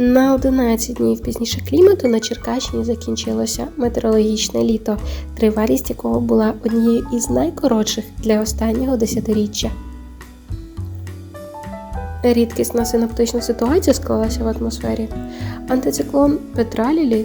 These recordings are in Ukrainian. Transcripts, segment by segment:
На 11 днів пізніше клімату на Черкащині закінчилося метеорологічне літо, тривалість якого була однією із найкоротших для останнього десятиріччя. Рідкісна синоптична ситуація склалася в атмосфері. Антициклон Петралілі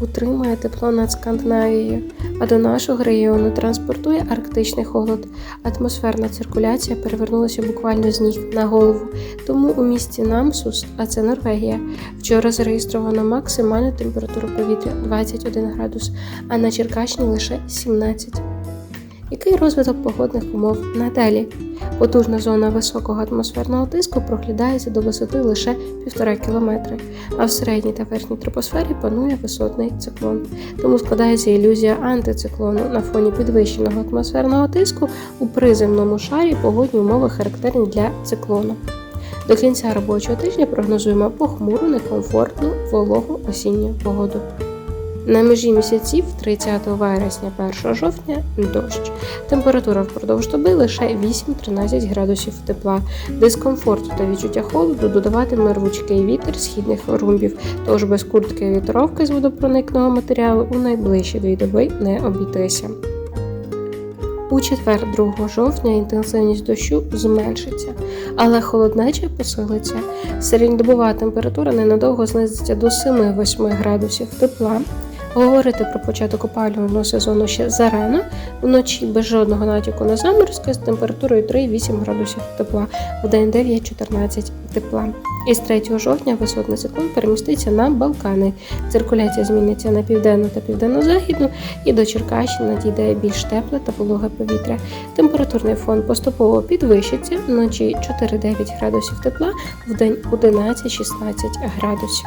утримує тепло над Скандинавією, а до нашого регіону транспортує арктичний холод. Атмосферна циркуляція перевернулася буквально з ніг на голову. Тому у місті Намсус, а це Норвегія, вчора зареєстровано максимальну температуру повітря 21 градус, а на Черкащині лише 17. Який розвиток погодних умов надалі? Потужна зона високого атмосферного тиску проглядається до висоти лише 1,5 км, а в середній та верхній тропосфері панує висотний циклон. Тому складається ілюзія антициклону на фоні підвищеного атмосферного тиску у приземному шарі погодні умови характерні для циклону. До кінця робочого тижня прогнозуємо похмуру, некомфортну, вологу осінню погоду. На межі місяців 30 вересня 1 жовтня дощ. Температура впродовж доби лише 8-13 градусів тепла. Дискомфорту та відчуття холоду додаватиме рвучкий вітер східних румбів, тож без куртки вітровки з водопроникного матеріалу у найближчі дві доби не обійтися. У четвер, 2 жовтня, інтенсивність дощу зменшиться, але холоднеча посилиться. Середньодобова температура ненадовго знизиться до 7-8 градусів тепла. Говорити про початок опалювального сезону ще зарано, вночі без жодного натяку на заморозки з температурою 3-8 градусів тепла, в день 9-14 тепла. Із 3 жовтня висотний циклон переміститься на Балкани. Циркуляція зміниться на південну та південно-західну, і до Черкащини надійде більш тепле та вологе повітря. Температурний фон поступово підвищиться вночі 4-9 градусів тепла, в день 11-16 градусів.